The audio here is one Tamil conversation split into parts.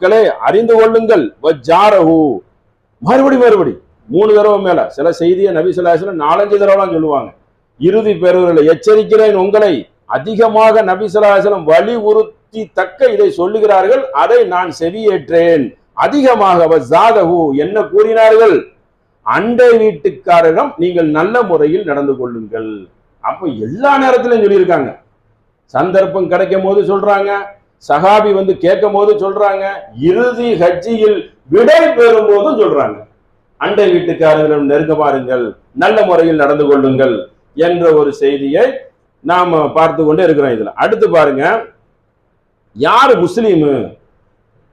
மக்களே அறிந்து கொள்ளுங்கள். வஜ்ஜாரஹு. மறுபடி மறுபடி. மூணு தடவை மேல. சில செய்தியை நபி சொல்லாசலம் நாலஞ்சு தடவைலாம் சொல்லுவாங்க. இறுதி பெறுவர்களை எச்சரிக்கிறேன் உங்களை. அதிகமாக நபி சொல்லாசலம் வலியுறுத்தி தக்க இதை சொல்லுகிறார்கள். அதை நான் செவியேற்றேன். அதிகமாக ஜாதகு என்ன கூறினார்கள்? அண்டை வீட்டுக்காரரிடம் நீங்கள் நல்ல முறையில் நடந்து கொள்ளுங்கள். அப்ப எல்லா நேரத்திலும் சொல்லியிருக்காங்க. சந்தர்ப்பம் கிடைக்கும் போது சொல்றாங்க. சஹாபி வந்து கேட்கும் போது சொல்றாங்க இறுதி ஹஜ்ஜியில் விடை பெறும் போதும் சொல்றாங்க. அண்டை வீட்டுக்காரர்களிடம் நெருங்க பாருங்கள் நல்ல முறையில் நடந்து கொள்ளுங்கள் என்ற ஒரு செய்தியை நாம பார்த்து கொண்டே இருக்கிறோம் இதுல. அடுத்து பாருங்க யாரு முஸ்லீமு?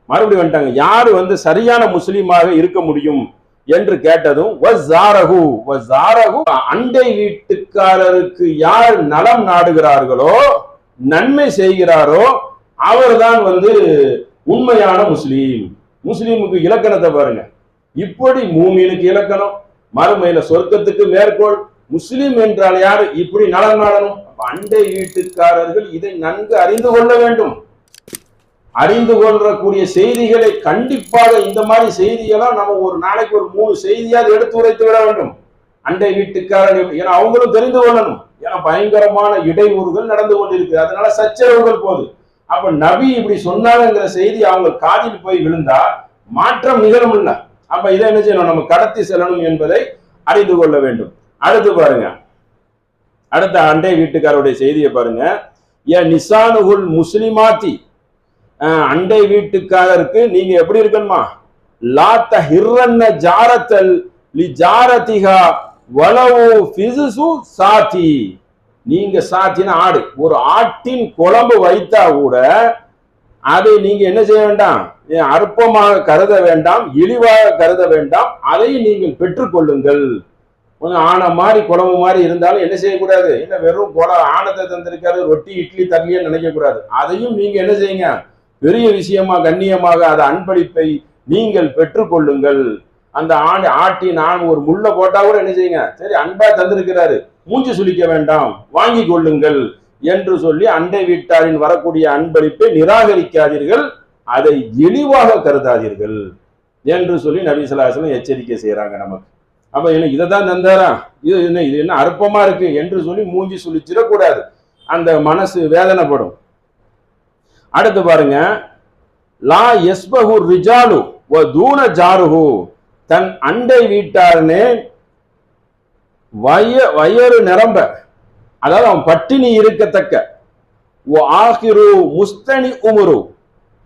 மறுபடியும் வந்துட்டாங்க. யாரு வந்து சரியான முஸ்லீமாக இருக்க முடியும் என்று கேட்டதும் அண்டை வீட்டுக்காரருக்கு யார் நலம் நாடுகிறார்களோ நன்மை செய்கிறாரோ அவர்தான் வந்து உண்மையான முஸ்லீம். முஸ்லீமுக்கு இலக்கணத்தை பாருங்க. இப்படி மூமீனுக்கு இலக்கணம் மறுமையில சொர்க்கத்துக்கு மேற்கோள் முஸ்லீம் என்றால் யார்? இப்படி நலம் நாடணும் அண்டை வீட்டுக்காரர்கள் இதை நன்கு அறிந்து கொள்ள வேண்டும். அறிந்து கொள்ளக்கூடிய செய்திகளை கண்டிப்பாக இந்த மாதிரி செய்தியெல்லாம் நம்ம ஒரு நாளைக்கு ஒரு மூணு செய்தியாவது எடுத்து உரைத்து விட வேண்டும். அண்டை வீட்டுக்காரர்கள் ஏன்னா அவங்களும் தெரிந்து கொள்ளணும். ஏன்னா பயங்கரமான இடையூறுகள் நடந்து கொண்டிருக்கு அதனால சச்சரவுகள் போகுது. அப்ப நபி இப்படி சொன்னாங்கிற செய்தி அவங்க காதில் போய் விழுந்தா மாற்றம் நிகழும் அப்ப இதை என்ன செய்யணும்? நம்ம கடத்தி செல்லணும் என்பதை அறிந்து கொள்ள வேண்டும். அடுத்து பாருங்க. அடுத்த அண்டை வீட்டுக்காரருடைய செய்தியை பாருங்க. ஏ நிசானுகுல் முஸ்லிமாத்தி. அண்டை வீட்டுக்காரருக்கு நீங்க எப்படி இருக்கணுமா? லாத்த ஹிர்ரன்ன ஜாரத்தல் லி ஜாரதிகா வளவு ஃபிசுசு சாத்தி. நீங்க சாத்தின ஆடு. ஒரு ஆட்டின் குழம்பு வைத்தா கூட அதை நீங்க என்ன செய்ய வேண்டாம்? ஏன் அற்பமாக கருத வேண்டாம் இழிவாக கருத வேண்டாம். அதையும் நீங்கள் பெற்றுக்கொள்ளுங்கள். கொஞ்சம் ஆனை மாதிரி குழம்பு மாதிரி இருந்தாலும் என்ன செய்யக்கூடாது? என்ன வெறும் குழ ஆனத்தை தந்திருக்காரு ரொட்டி இட்லி தண்ணியே நினைக்க கூடாது அதையும் நீங்க என்ன செய்யுங்க? பெரிய விஷயமா கண்ணியமாக அந்த அன்பளிப்பை நீங்கள் பெற்றுக்கொள்ளுங்கள். அந்த ஆண் ஆட்டி நான் ஒரு முள்ள போட்டா கூட என்ன செய்யுங்க? சரி அன்பா தந்திருக்கிறாரு. மூஞ்சி சுளிக்க வேண்டாம். வாங்கி கொள்ளுங்கள் என்று சொல்லி அண்டை வீட்டாரின் வரக்கூடிய அன்பளிப்பை நிராகரிக்காதீர்கள். அதை இழிவாக கருதாதீர்கள் என்று சொல்லி நபிசலாசலம் எச்சரிக்கை செய்யறாங்க நமக்கு. அப்ப என்ன இதை தான் தந்தாரா? இது என்ன இது என்ன அற்பமா இருக்கு என்று சொல்லி மூஞ்சி சுழிச்சிடக்கூடாது அந்த மனசு வேதனைப்படும். அடுத்து பாருங்க லா எஸ்பகு ரிஜாலு வ தூன ஜாருஹு. தன் அண்டை வீட்டார்னு வய வயறு நிரம்ப. அதாவது அவன் பட்டினி இருக்கத்தக்க. ஆகிரு முஸ்தனி உமரு.